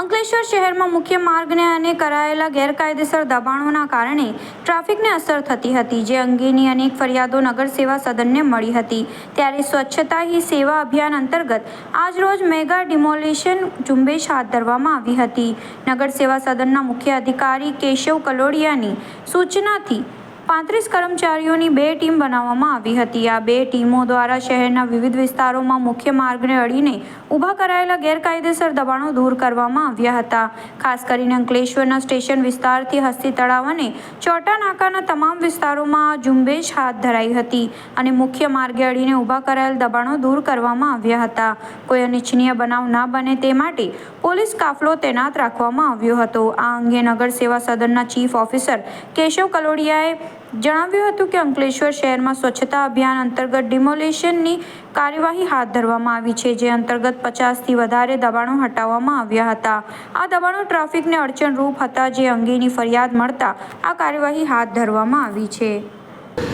અંકલેશ્વર શહેરમાં મુખ્ય માર્ગને અને કરાયેલા ગેરકાયદેસર દબાણોના કારણે ટ્રાફિકને અસર થતી હતી, જે અંગેની અનેક ફરિયાદો નગર સેવા સદનને મળી હતી. ત્યારે સ્વચ્છતા હી સેવા અભિયાન અંતર્ગત આજરોજ મેગા ડિમોલિશન ઝુંબેશ હાથ ધરવામાં આવી હતી. નગર સેવા સદનના મુખ્ય અધિકારી કેશવ કલોડિયાની સૂચનાથી પાંત્રીસ કર્મચારીઓની બે ટીમ બનાવવામાં આવી હતી. આ બે ટીમો દ્વારા શહેરના વિવિધ વિસ્તારોમાં મુખ્ય માર્ગને અડીને ઊભા કરાયેલા ગેરકાયદેસર દબાણો દૂર કરવામાં આવ્યા હતા. ખાસ કરીને અંકલેશ્વરના સ્ટેશન વિસ્તારથી હસ્તી તળાવ અને ચોટા નાકાના તમામ વિસ્તારોમાં ઝુંબેશ હાથ ધરાઈ હતી અને મુખ્ય માર્ગે અડીને ઊભા કરાયેલ દબાણો દૂર કરવામાં આવ્યા હતા. કોઈ અનિચ્છનીય બનાવ ના બને તે માટે પોલીસ કાફલો તૈનાત રાખવામાં આવ્યો હતો. આ અંગે નગર સેવા સદનના ચીફ ઓફિસર કેશવ કલોડિયાએ જણાવ્યું હતું કે અંકલેશ્વર શહેરમાં સ્વચ્છતા અભિયાન અંતર્ગત ડિમોલેશનની કાર્યવાહી હાથ ધરવામાં આવી છે, જે અંતર્ગત પચાસથી વધારે દબાણો હટાવવામાં આવ્યા હતા. આ દબાણો ટ્રાફિકને અડચણરૂપ હતા, જે અંગેની ફરિયાદ મળતા આ કાર્યવાહી હાથ ધરવામાં આવી છે.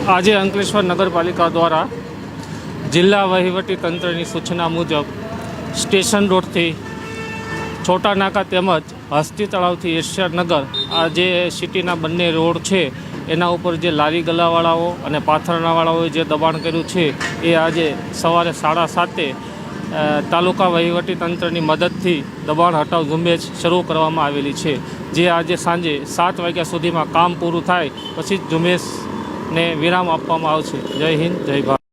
આજે અંકલેશ્વર નગરપાલિકા દ્વારા જિલ્લા વહીવટી તંત્રની સૂચના મુજબ સ્ટેશન રોડથી છોટા નાકા તેમજ હસ્તી તળાવથી ઈશ્વરનગર આ જે સિટીના બંને રોડ છે એના ઉપર જે લારી ગલાવાળાઓ અને પાથરણાવાળાઓએ જે દબાણ કર્યું છે, એ આજે સવારે સાડા સાતે તાલુકા તંત્રની મદદથી દબાણ હટાવ ઝુંબેશ શરૂ કરવામાં આવેલી છે. જે આજે સાંજે સાત વાગ્યા સુધીમાં કામ પૂરું થાય, પછી જ ઝુંબેશને વિરામ આપવામાં આવશે. જય હિન્દ, જય ભારત.